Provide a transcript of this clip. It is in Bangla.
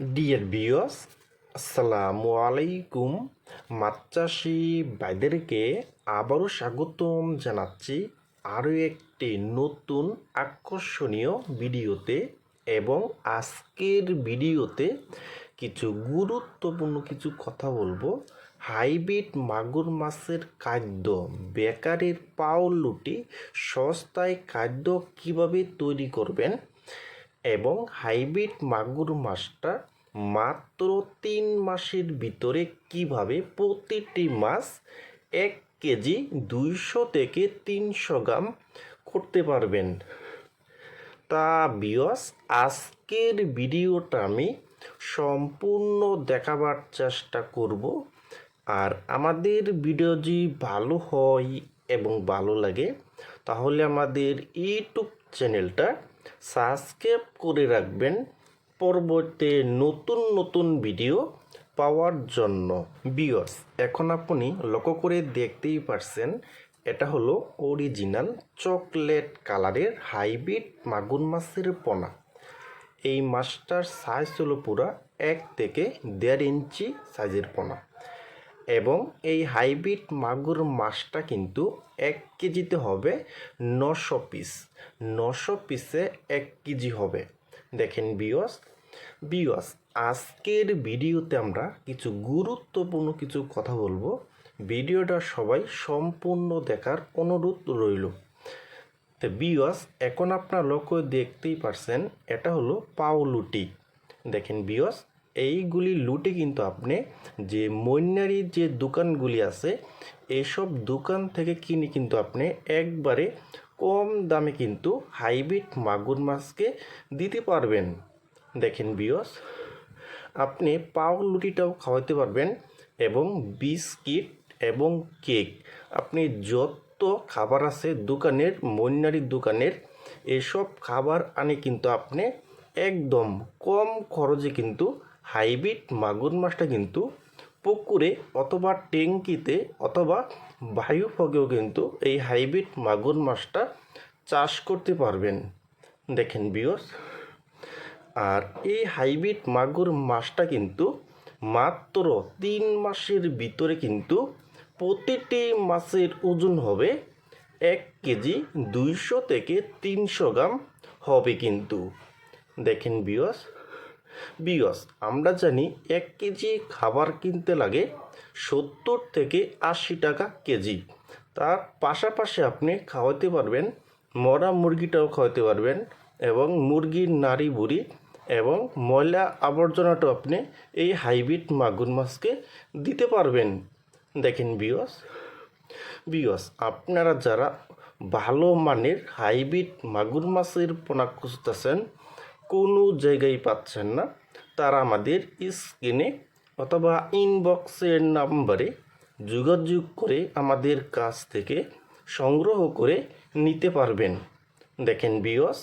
ডিয়ার বিয়স আসসালামু আলাইকুম মাছ চাষি ভাইদেরকে আবারও স্বাগতম জানাচ্ছি আরও একটি নতুন আকর্ষণীয় ভিডিওতে এবং আজকের ভিডিওতে কিছু গুরুত্বপূর্ণ কিছু কথা বলব। হাইব্রিড মাগুর মাছের খাদ্য, বেকারের পাউলুটি সস্তায় খাদ্য কীভাবে তৈরি করবেন এবং হাইব্রিড মাগুর মাছটা মাত্র তিন মাসের ভিতরে কীভাবে প্রতিটি মাছ এক কেজি দুইশো থেকে তিনশো গ্রাম করতে পারবেন? তা বিয়স আজকের ভিডিওটা আমি সম্পূর্ণ দেখাবার চেষ্টা করব। আর আমাদের ভিডিও যদি ভালো হয় এবং ভালো লাগে, তাহলে আমাদের ইউটিউব চ্যানেলটা সাবস্ক্রাইব করে রাখবেন। পরবর্তী নতুন নতুন ভিডিও পাওয়ার জন্য। বিয়স এখন আপনি লক্ষ্য করে দেখতেই পারছেন, এটা হলো অরিজিনাল চকলেট কালারের হাইব্রিড মাগুর মাছের পোনা। এই মাছটার সাইজ হলো পুরা এক থেকে দেড় ইঞ্চি সাইজের পোনা। এবং এই হাইব্রিড মাগুর মাছটা কিন্তু এক কেজিতে হবে নশো পিস। নশো পিসে এক কেজি হবে। দেখেন বিয়স বিয়স আজকের ভিডিওতে আমরা কিছু গুরুত্বপূর্ণ কিছু কথা বলব। ভিডিওটা সবাই সম্পূর্ণ দেখার অনুরোধ রইল। তো বিয়স এখন আপনার লক্ষ্য দেখতেই পারছেন, এটা হলো পাউলুটি দেখেন বিয়স এইগুলি লুটে কিন্তু আপনি যে মৈনারির যে দোকানগুলি আছে এইসব দোকান থেকে কিনে কিন্তু আপনি একবারে কম দামে কিন্তু হাইব্রিড মাগুর মাছকে দিতে পারবেন। দেখেন বিয়স আপনি পাউলুটিটাও খাওয়াতে পারবেন এবং বিস্কিট এবং কেক। আপনি যত খাবার আছে দোকানের মৈনারির দোকানের, এসব খাবার আনে কিন্তু আপনি একদম কম খরচে কিন্তু হাইব্রিড মাগুর মাছটা কিন্তু পুকুরে অথবা ট্যাঙ্কিতে অথবা বায়ু ফগেও কিন্তু এই হাইব্রিড মাগুর মাছটা চাষ করতে পারবেন। দেখেন বিয়স আর এই হাইব্রিড মাগুর মাছটা কিন্তু মাত্র তিন মাসের ভিতরে কিন্তু প্রতিটি মাছের ওজন হবে এক কেজি দুইশো থেকে তিনশো গ্রাম হবে কিন্তু। দেখেন বিয়স বিয়স আমরা জানি এক কেজি খাবার কিনতে লাগে সত্তর থেকে আশি টাকা কেজি। তার পাশাপাশি আপনি খাওয়াতে পারবেন, মরা মুরগিটাও খাওয়াতে পারবেন এবং মুরগির নাড়ি বুড়ি এবং ময়লা আবর্জনাটাও আপনি এই হাইব্রিড মাগুর মাছকে দিতে পারবেন। দেখেন বিয়স বিয়স আপনারা যারা ভালো মানের হাইব্রিড মাগুর মাছের পোনা খুঁজতেছেন কোনো জায়গায় পাচ্ছেন না, তারা আমাদের স্ক্রিনে অথবা ইনবক্সের নাম্বারে যোগাযোগ করে আমাদের কাছ থেকে সংগ্রহ করে নিতে পারবেন। দেখেন বিয়স